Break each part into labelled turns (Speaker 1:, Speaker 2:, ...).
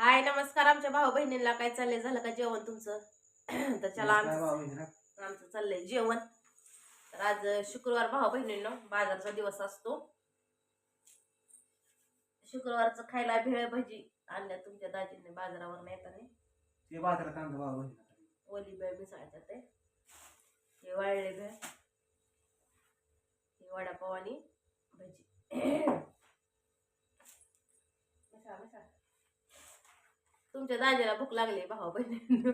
Speaker 1: हाय नमस्कार. आमच्या भाऊ बहिणीला काय चाललंय? झालं का जेवण तुमचं? तर चला आमचं. आमचं चाललंय जेवण. तर आज शुक्रवार भाऊ बहिणींनो बाजारचा दिवस असतो. शुक्रवारचं खायला भेळ भजी आणल्या तुमच्या दाजींनी बाजारावर येताना.
Speaker 2: ते बाजारात आणलं भाऊ बहिणीला.
Speaker 1: ओली भेळ मिसळायच्या ते. हे वाळले भेळ. हे वडापाव आणि भजी. मिसळा मिसळा. तुमच्या दाजीला भूक लागली भाऊ बहिणी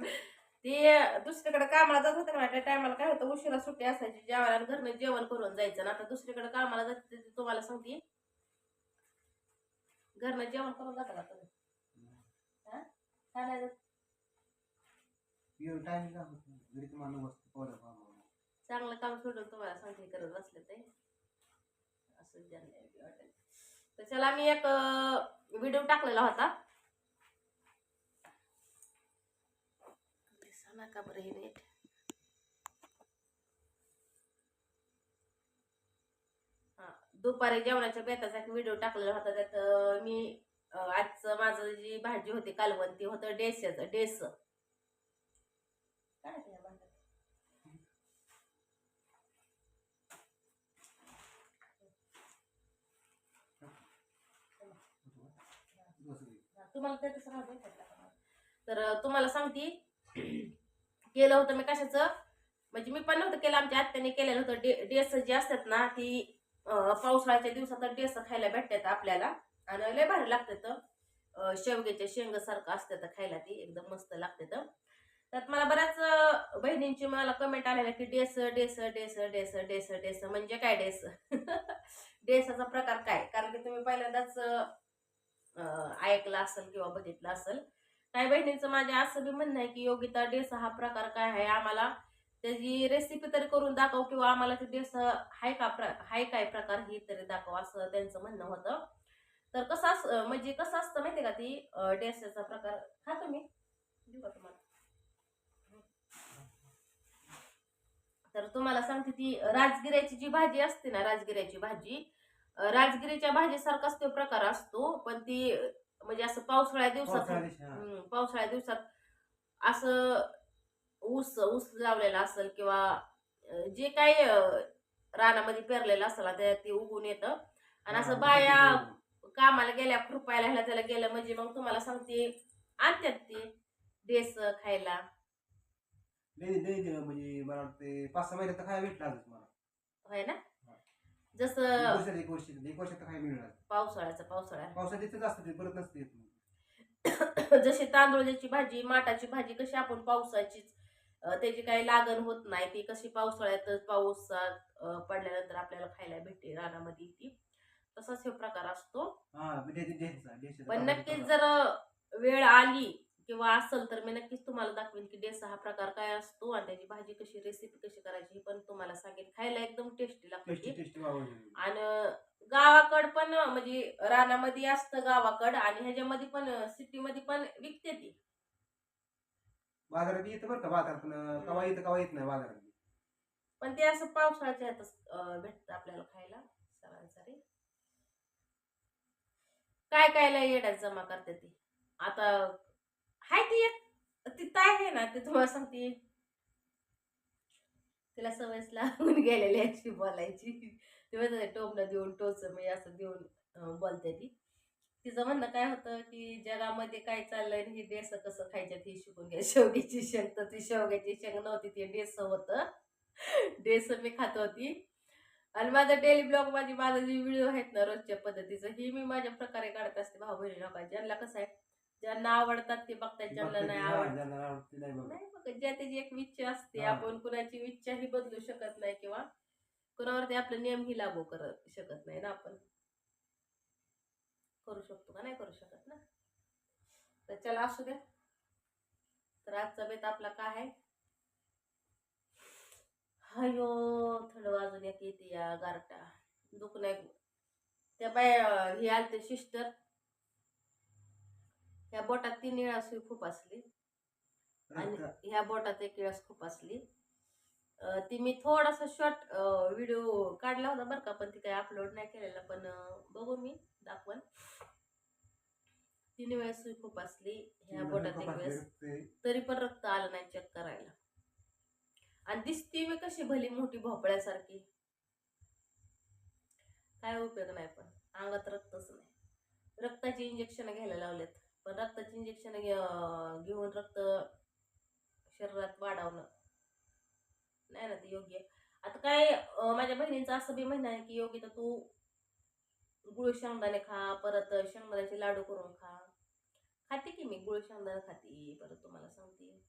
Speaker 1: ते दुसरीकडे कामाला जात होते ना त्या टायमाला काय होतं उशिरा सुट्टी असायची जेवायला घरनं जेवण करून जायचं. ना आता दुसरीकडे कामाला जाते तुम्हाला सांगते. घरनं जेवण करून जाता का तुम्ही? हा? चांगलं काम सोडून तुम्हाला सांगते करत बसले ते. असं तर चला मी एक व्हिडिओ टाकलेला होता. दिसेना का बरं हे नीट दुपारी जेवणाच्या बेताचा एक व्हिडिओ टाकलेला होता त्यात मी आजचं माझं जी भाजी होती कालवण ती होतं डेस्याचं डेस काय. तुम्हाला? तर तुम्हाला सांगते केलं होतं मी कशाचं? म्हणजे मी पण नव्हतं केलं आमच्या आत्याने केलेलं होतं. डे डेस जे असतात ना ती पावसाळ्याच्या दिवसात डेस खायला भेटतात आपल्याला. आणि लय भारी लागतात. शेवग्याच्या शेंगासारखं असतात खायला ती एकदम मस्त लागतात. त्यात मला बऱ्याच बहिणींची मला कमेंट आलेला की डेस डेस डेस डेस डेस डेस म्हणजे काय डेस? डेसाचा प्रकार काय? कारण की तुम्ही पहिल्यांदाच ऐकलं असेल किंवा बघितलं असेल. काही बहिणींचं माझ्या असं बी म्हणणं आहे की योगिता डेसा हा प्रकार काय आहे? आम्हाला त्याची रेसिपी तरी करून दाखव किंवा आम्हाला ते डेस हाय का प्र हाय काय प्रकार ही तरी दाखव असं त्यांचं म्हणणं होतं. तर कसं अस म्हणजे कसं असतं माहिती का ती? डेसाचा प्रकार हा तुम्ही. देऊ का तुम्हाला? तर तुम्हाला सांगते ती राजगिऱ्याची जी भाजी असते ना राजगिऱ्याची भाजी राजगिरीच्या भाजीसारखाच तो प्रकार असतो पण ती म्हणजे असं पावसाळ्या दिवसात
Speaker 2: पावसाळ्या दिवशी, हा.
Speaker 1: हम्म, पावसाळ्या दिवसात असं ऊस ऊस लावलेला असेल किंवा अं, जे काही अं, रानामध्ये पेरलेलं असेल ते उगून येतं आणि असं बाया. कामाला गेल्या खुरपायला ह्याला त्याला गेलं म्हणजे मग तुम्हाला सांगते आणतात ते डेस खायला
Speaker 2: लय दिवस म्हणजे मला वाटते पाच सहा महिन्यात तर खायला भेटलं मला
Speaker 1: होय ना जसं
Speaker 2: वर्षात एक वर्ष एक वर्षात तर खायला मिळणार.
Speaker 1: पावसाळ्याचं पावसाळ्या
Speaker 2: पावसात येतच असतं ते परत नसते येत मग.
Speaker 1: जशी तांदूळाची भाजी माटाची भाजी कशी आपण पावसाचीच अं, त्याची काही लागण होत नाही ती कशी पावसाळ्यात पावसात अं, पडल्यानंतर आपल्याला खायला भेटते रानामध्ये ती. तसाच हे प्रकार असतो.
Speaker 2: हा डेसचा
Speaker 1: पण नक्कीच. जर वेळ आली किंवा असेल तर मी नक्कीच तुम्हाला दाखवेन की डेसा हा प्रकार काय असतो आणि त्याची भाजी कशी रेसिपी कशी करायची हे पण तुम्हाला सांगेन. खायला एकदम टेस्टी लागते. आणि गावाकड पण म्हणजे रानामध्ये असतं गावाकड आणि ह्याच्यामध्ये पण सिटीमध्ये पण विकते ती.
Speaker 2: बाजारात येतं बरं का बाजारात पण कवा येतं कवा येत नाही बाजारात?
Speaker 1: पण ते असं पावसाळ्याच्या ह्यातच भेटतं आपल्याला खायला सरासरी. काय कायला येड्यात जमा करते ती? आता हाय ती एक ती ताय आहे ना ते तुम्हाला सांगते. तिला सवयच लागून गेलेली अशी बोलायची. ती म्हणते टोपला देऊन टोच मी असं देऊन बोलते ती. तिचं म्हणणं काय होतं की जगामध्ये काय चाललंय आणि ही डेस कसं खायच्या ती शिकून घ्या. शेवग्याची शेंग तर ती शेवग्याची शेंग नव्हती ते डेस होतं. डेस मी खात होती. आणि माझा डेली ब्लॉग माझी माझा जे व्हिडिओ आहेत ना रोजच्या पद्धतीचं ही मी माझ्या प्रकारे काढत असते भाऊ बहिणी लोकांच्या ज्यांना कसं आहे ज्यांना आवडतात ते बघतात ज्यांना नाही
Speaker 2: हा,
Speaker 1: आवडत
Speaker 2: नाही बघत.
Speaker 1: ज्या त्याची एक इच्छा असते
Speaker 2: हा.
Speaker 1: आपण कुणाची इच्छाही बदलू शकत नाही किंवा कुणावरती आपले नियमही लागू करत शकत नाही ना आपण. करू शकतो का? नाही करू शकत ना? तर चला असू द्या. तर आजचा बेत आपला काय आहे? हायो थंड वाजून एक येते या गारटा. दुख नाही त्या बाय हे आलते सिस्टर. ह्या बोटात ती निळा सुई खूप असली. आणि ह्या बोटात एक वेळेस खूप असली. ती मी थोडासा शॉर्ट व्हिडिओ काढला होता बरं का पण ती काही अपलोड नाही केलेला पण बघू मी दाखवण तीन वेळेस सुई खूप असली ह्या बोटात एक वेळेस तरी पण रक्त आलं नाही चेक करायला. आणि दिसती मी कशी भली मोठी भोपळ्यासारखी. काय उपयोग नाही पण अंगात रक्तच नाही. रक्ताची इंजेक्शन घ्यायला लावलेत. पण रक्ताची इंजेक्शन घेऊन रक्त शरीरात वाढवणं. नाही ना ते योग्य. आता काय माझ्या बहिणीचं असं बी म्हणणं आहे की योग्य तर तू गुळ शेंगदाणे खा परत शेंगदाण्याचे लाडू करून खा. खाते की मी? गुळ शेंगदाणे खाते. परत तुम्हाला सांगते.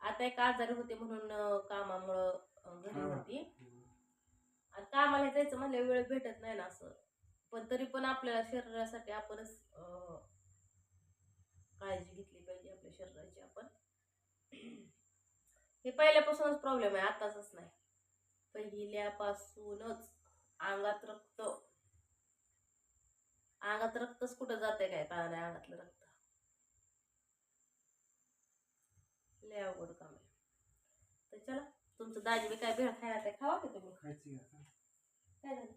Speaker 1: आता एक आजारी होते म्हणून कामामुळं घरी. होती. आणि कामाला जायचं म्हणल्या वेळ भेटत नाही ना असं. पण तरी पण आपल्या शरीरासाठी आपणच काळजी घेतली पाहिजे आपल्या शरीराची आपण. हे पहिल्यापासूनच प्रॉब्लेम आहे आताच नाही. पहिल्यापासूनच अंगात रक्त अंगात रक्तच कुठं जाते काय? कळा नाही अंगातलं रक्त. लय अवघड काम आहे. तर चला तुमचं दाजी काय भेळ खायला ते खावा की तुम्ही?
Speaker 2: खायची का?
Speaker 1: काय झालं?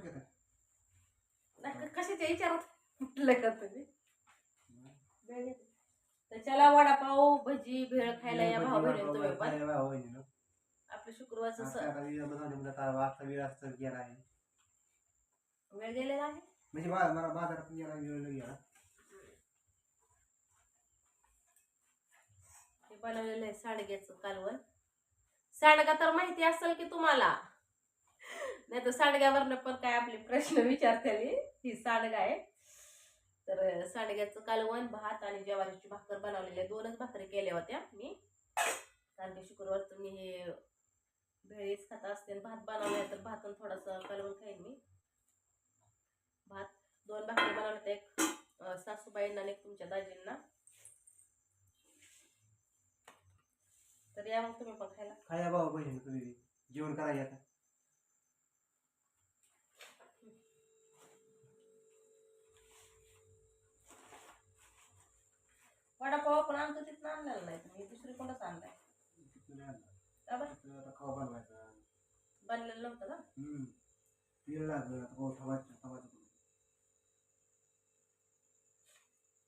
Speaker 2: की?
Speaker 1: नाही, कशाच्या विचारात? म्हटलं का तुम्ही. तर चला वडापाव भजी भेळ खायला या भाऊ बहिणी. आपलं शुक्रवारचं
Speaker 2: आता वेळ वेळ असता गेला आहे.
Speaker 1: वेळ गेलेला आहे?
Speaker 2: म्हणजे मला बाजारात गेला वेळ गेला.
Speaker 1: हे बनवलेलं आहे सांडग्याचं कालवण. सांडगा तर माहिती असेल की तुम्हाला. नाही तर सांडग्यावरनं पण काय आपले प्रश्न विचारतेली ही सांडगा आहे. तर सांडग्याचं कालवण भात आणि ज्वारीची भाकर बनवलेली आहे. दोनच भाकरी केल्या होत्या मी. कारण की शुक्रवार तुम्ही हे भेळीच खात असते आणि भात बनवले तर भात आणि थोडासा कालवण खाईन मी. भात दोन भाकरी बनवल्यात एक सासूबाईंना आणि एक तुमच्या दाजींना. तर या मग तुम्ही पण खायला.
Speaker 2: खाया भाऊ बहिणी तुम्ही जेवण करायला
Speaker 1: वडापाव पण आमचं तिथं आणलेला नाही. दुसरी कोणच आणलाय.
Speaker 2: तिथून आणलं.
Speaker 1: का बरं?
Speaker 2: तिथून आता खावा बनवायचा.
Speaker 1: बनलेलं नव्हतं का?
Speaker 2: हम्म. लागलं आता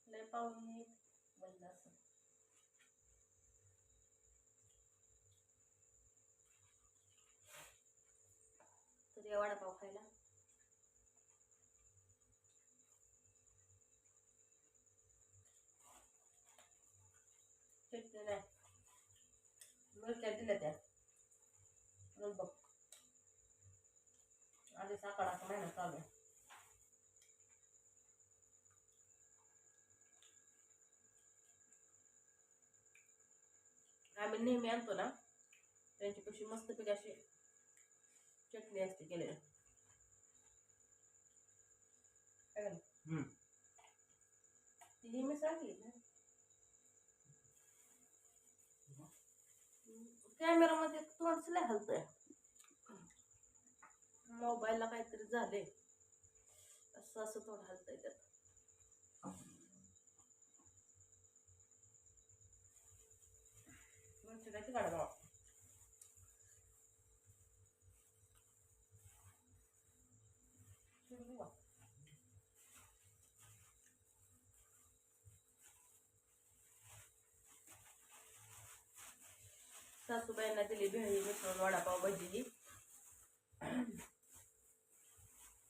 Speaker 1: लय बनलं असं. तर या वडापाव खायला. चटणी नाही मिरच्या दिल्या त्या मग बघ आधी साखराचा महिना चालू आहे आम्ही नेहमी आणतो ना त्यांच्यापाशी मस्तपैकी अशी चटणी असते केलेली काय झालं?
Speaker 2: हम्म.
Speaker 1: ती मी सांगली ना कॅमेरामध्ये तोंड लय हलतंय. मोबाईलला काहीतरी झाले असं असं तोंड हलतंय त्यात. काय ती काढा सासूबाईंना दिली भेळी मिसळून वडापाव भजी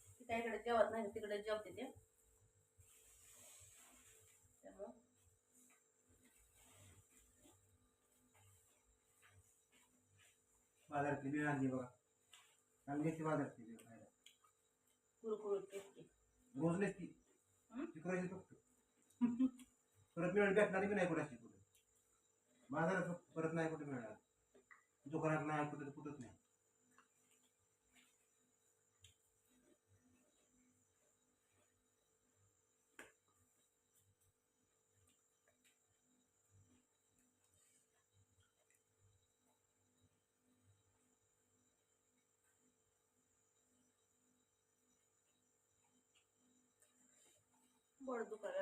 Speaker 1: ती काय इकडे जेवत नाही तिकडे जेवते ते. त्यामुळं.
Speaker 2: बाजारातली वेळ आणली बघा. चांगली असते बाजारातली वेळ खायला.
Speaker 1: कुरकुरीत टेस्टी.
Speaker 2: रोज नसती फक्त. परत मिळून भेटणारी बी नाही कुठे कुठे. बाजारात फक्त परत नाही कुठे मिळणार. दुकानात नाही। कुठे कुठंच नाही
Speaker 1: बरं दुकान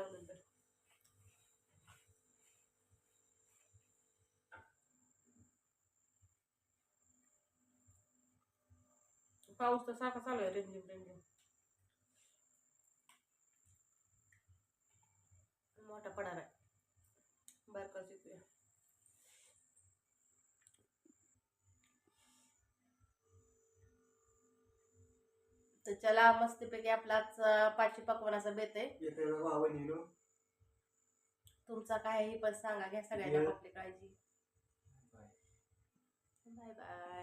Speaker 1: पाऊस तर सारखा चालू आहे रिमझिम रिमझिम. मोठा पडा नाही बारका शिकूया. तर चला मस्तपैकी आपला आजचा पाचशे पकवानाचा बेत आहे. तुमचा काय आहे हे पण सांगा घ्या सगळ्यांना. आपली काळजी. Bye bye.